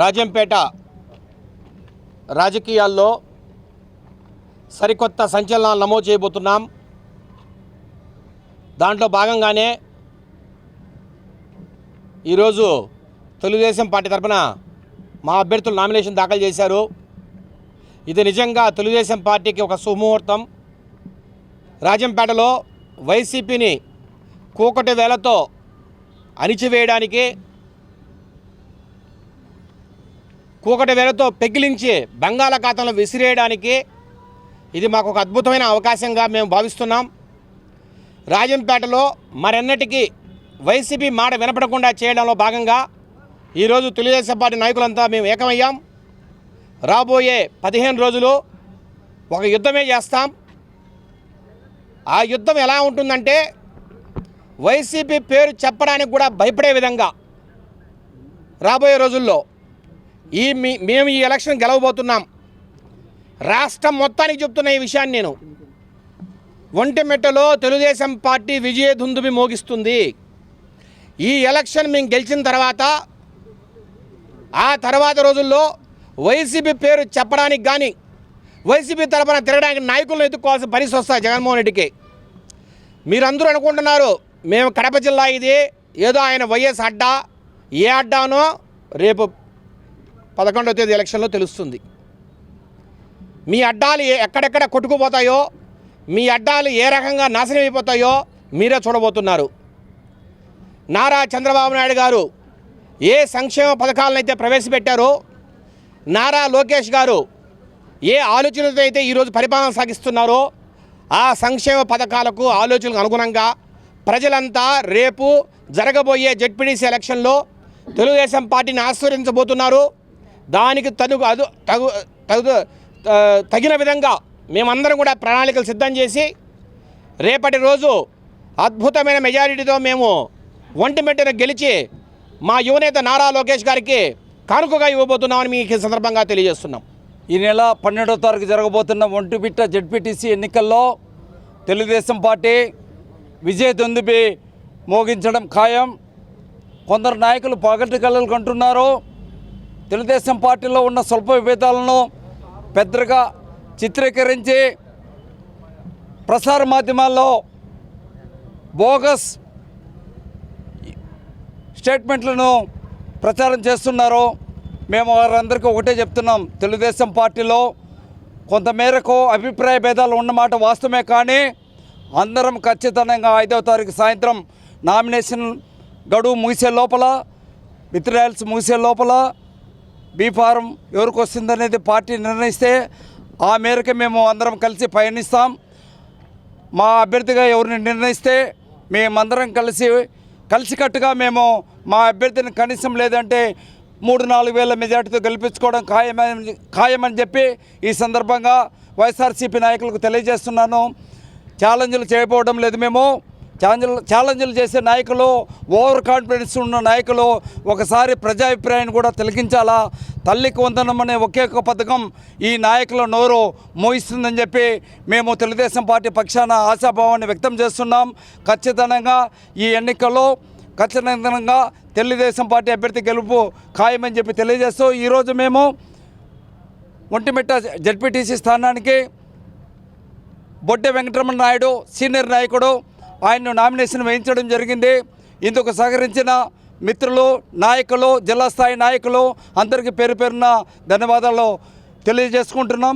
రాజంపేట రాజకీయాల్లో సరికొత్త సంచలనాలు నమోదు చేయబోతున్నాం. దాంట్లో భాగంగానే ఈరోజు తెలుగుదేశం పార్టీ తరఫున మా అభ్యర్థులు నామినేషన్ దాఖలు చేశారు. ఇది నిజంగా తెలుగుదేశం పార్టీకి ఒక సుముహూర్తం రాజంపేటలో వైసీపీని కూకటి వేలతో అణిచివేయడానికి కూకటి వేలతో పెగిలించి బంగాళాఖాతంలో విసిరేయడానికి ఇది మాకు ఒక అద్భుతమైన అవకాశంగా మేము భావిస్తున్నాం. రాజంపేటలో మరెన్నటికీ వైసీపీ మాట వినపడకుండా చేయడంలో భాగంగా ఈరోజు తెలుగుదేశం పార్టీ నాయకులంతా మేము ఏకమయ్యాం. రాబోయే పదిహేను రోజులు ఒక యుద్ధమే చేస్తాం. ఆ యుద్ధం ఎలా ఉంటుందంటే వైసీపీ పేరు చెప్పడానికి కూడా భయపడే విధంగా రాబోయే రోజుల్లో ఈ మీ మేము ఈ ఎలక్షన్ గెలవబోతున్నాం. రాష్ట్రం మొత్తానికి చెప్తున్న ఈ విషయాన్ని నేను. ఒంటిమెట్టలో తెలుగుదేశం పార్టీ విజయ దుందుబి మోగిస్తుంది. ఈ ఎలక్షన్ మేము గెలిచిన తర్వాత ఆ తర్వాత రోజుల్లో వైసీపీ పేరు చెప్పడానికి కానీ వైసీపీ తరపున తిరగడానికి నాయకులను ఎత్తుకోవాల్సిన పరిస్థితి వస్తుంది జగన్మోహన్ రెడ్డికి. మీరందరూ అనుకుంటున్నారు మేము కడప జిల్లా ఇది ఏదో ఆయన వైఎస్ అడ్డా ఏ అడ్డానో రేపు పదకొండవ తేదీ ఎలక్షన్లో తెలుస్తుంది. మీ అడ్డాలు ఎక్కడెక్కడ కొట్టుకుపోతాయో మీ అడ్డాలు ఏ రకంగా నాశనం అయిపోతాయో మీరే చూడబోతున్నారు. నారా చంద్రబాబు నాయుడు గారు ఏ సంక్షేమ పథకాలనైతే ప్రవేశపెట్టారో నారా లోకేష్ గారు ఏ ఆలోచనలతో అయితే ఈరోజు పరిపాలన సాగిస్తున్నారో ఆ సంక్షేమ పథకాలకు ఆలోచనలకు అనుగుణంగా ప్రజలంతా రేపు జరగబోయే జడ్పీడీసీ ఎలక్షన్లో తెలుగుదేశం పార్టీని ఆస్వాదించబోతున్నారు దానికి తను అదు తగు తగు తగిన విధంగా మేమందరం కూడా ప్రణాళికలు సిద్ధం చేసి రేపటి రోజు అద్భుతమైన మెజారిటీతో మేము ఒంటిమెట్టున గెలిచి మా యువనేత నారా లోకేష్ గారికి కానుకగా ఇవ్వబోతున్నామని మీకు సందర్భంగా తెలియజేస్తున్నాం. ఈ నెల పన్నెండో తారీఖు జరగబోతున్న ఒంటిమిట్ట జడ్పీటీసీ ఎన్నికల్లో తెలుగుదేశం పార్టీ విజయ దొందిబి మోగించడం ఖాయం. కొందరు నాయకులు పగటి కళ్ళలు కంటున్నారు. తెలుగుదేశం పార్టీలో ఉన్న స్వల్ప విభేదాలను పెద్దగా చిత్రీకరించి ప్రసార మాధ్యమాల్లో బోగస్ స్టేట్మెంట్లను ప్రచారం చేస్తున్నారు. మేము వారందరికీ ఒకటే చెప్తున్నాం తెలుగుదేశం పార్టీలో కొంతమేరకు అభిప్రాయ భేదాలు ఉన్నమాట వాస్తవమే కానీ అందరం ఖచ్చితంగా ఐదవ తారీఖు సాయంత్రం నామినేషన్ గడువు ముగిసే లోపల విత్డ్రాయల్స్ ముగిసే లోపల బీ ఫారం ఎవరికి వస్తుందనేది పార్టీ నిర్ణయిస్తే ఆ మేరకు మేము అందరం కలిసి పయనిస్తాం. మా అభ్యర్థిగా ఎవరిని నిర్ణయిస్తే మేమందరం కలిసి కలిసికట్టుగా మేము మా అభ్యర్థిని కనీసం లేదంటే మూడు నాలుగు వేల మెజార్టీతో గెలిపించుకోవడం ఖాయమని ఖాయమని చెప్పి ఈ సందర్భంగా వైఎస్ఆర్సీపీ నాయకులకు తెలియజేస్తున్నాను. ఛాలెంజ్లు చేయబోవడం లేదు మేము. ఛాలెంజ్లు ఛాలెంజ్లు చేసే నాయకులు ఓవర్ కాన్ఫిడెన్స్ ఉన్న నాయకులు ఒకసారి ప్రజాభిప్రాయాన్ని కూడా తిలకించాలా? తల్లికి వందనం అనే ఒకే ఒక పథకం ఈ నాయకుల నోరు మోయిస్తుందని చెప్పి మేము తెలుగుదేశం పార్టీ పక్షాన ఆశాభావాన్ని వ్యక్తం చేస్తున్నాం. ఖచ్చితంగా ఈ ఎన్నికల్లో ఖచ్చితంగా తెలుగుదేశం పార్టీ అభ్యర్థి గెలుపు ఖాయమని చెప్పి తెలియజేస్తూ ఈరోజు మేము ఒంటిమిట్ట జడ్పీటీసీ స్థానానికి బొడ్డె వెంకటరమణ నాయుడు సీనియర్ నాయకుడు ఆయన్ను నామినేషన్ వేయించడం జరిగింది. ఇందుకు సహకరించిన మిత్రులు నాయకులు జిల్లా స్థాయి నాయకులు అందరికీ పేరు పేరున ధన్యవాదాలు తెలియజేసుకుంటున్నాం.